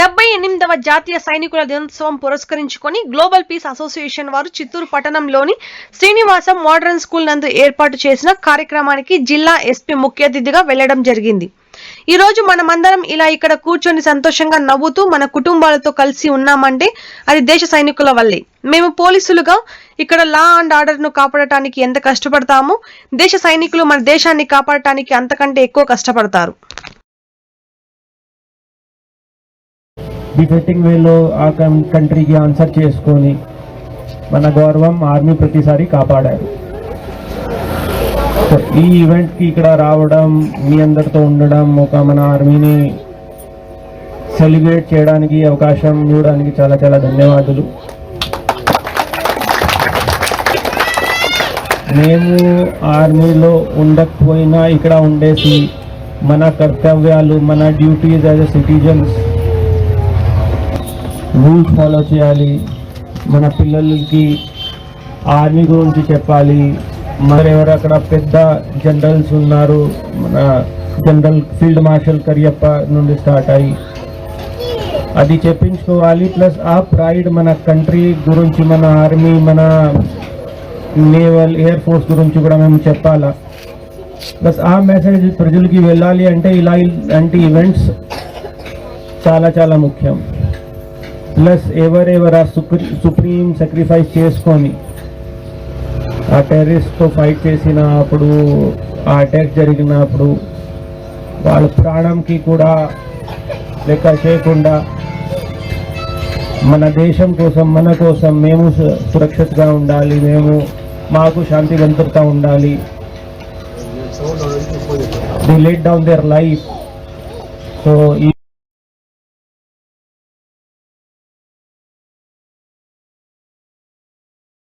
డెబ్బై ఎనిమిదవ జాతీయ సైనికుల దినోత్సవం పురస్కరించుకొని గ్లోబల్ పీస్ అసోసియేషన్ వారు చిత్తూరు పట్టణంలోని శ్రీనివాసం మోడర్న్ స్కూల్ నందు ఏర్పాటు చేసిన కార్యక్రమానికి జిల్లా ఎస్పీ ముఖ్య అతిథిగా వెళ్ళడం జరిగింది. ఈ రోజు మనమందరం ఇలా ఇక్కడ కూర్చొని సంతోషంగా నవ్వుతూ మన కుటుంబాలతో కలిసి ఉన్నామంటే అది దేశ సైనికుల వల్లే. మేము పోలీసులుగా ఇక్కడ లా అండ్ ఆర్డర్ను కాపాడటానికి ఎంత కష్టపడతామో దేశ సైనికులు మన దేశాన్ని కాపాడటానికి అంతకంటే ఎక్కువ కష్టపడతారు. డిఫెక్టింగ్ వేలో ఆ కం- కంట్రీకి ఆన్సర్ చేసుకొని మన గౌరవం ఆర్మీ ప్రతిసారి కాపాడారు. సో ఈ ఈవెంట్కి ఇక్కడ రావడం మీ అందరితో ఉండడం ఒక మన ఆర్మీని సెలబ్రేట్ చేయడానికి అవకాశం ఇవ్వడానికి చాలా చాలా ధన్యవాదాలు. మేము ఆర్మీలో ఉండకపోయినా ఇక్కడ ఉండేసి మన కర్తవ్యాలు మన duties as a citizens rules follow చేయాలి. మన పిల్లలకి ఆర్మీ గురించి చెప్పాలి. మరి ఎవరు అక్కడ పెద్ద జనరల్స్ ఉన్నారు? మన జనరల్ ఫీల్డ్ మార్షల్ కరియప్ప నుండి స్టార్ట్ అయ్యి. అది చెప్పించుకోవాలి. ప్లస్ ఆ ప్రైడ్ మన కంట్రీ గురించి మన ఆర్మీ మన నేవల్ ఎయిర్ ఫోర్స్ గురించి కూడా మేము చెప్పాలా? ప్లస్ ఆ మెసేజ్ ప్రజలకి వెళ్ళాలి అంటే ఇలా ఇలాంటి ఈవెంట్స్ చాలా చాలా ముఖ్యం. ప్లస్ ఎవరెవరు ఆ సుప్రీ సుప్రీం సాక్రిఫైస్ చేసుకొని ఆ టెర్రరిస్ట్తో ఫైట్ చేసినప్పుడు ఆ అటాక్ జరిగినప్పుడు వాళ్ళ ప్రాణంకి కూడా లెక్క చేయకుండా మన దేశం కోసం మన కోసం మేము సురక్షితంగా ఉండాలి మేము మాకు శాంతి భద్రత ఉండాలి. They laid down their life so ఈ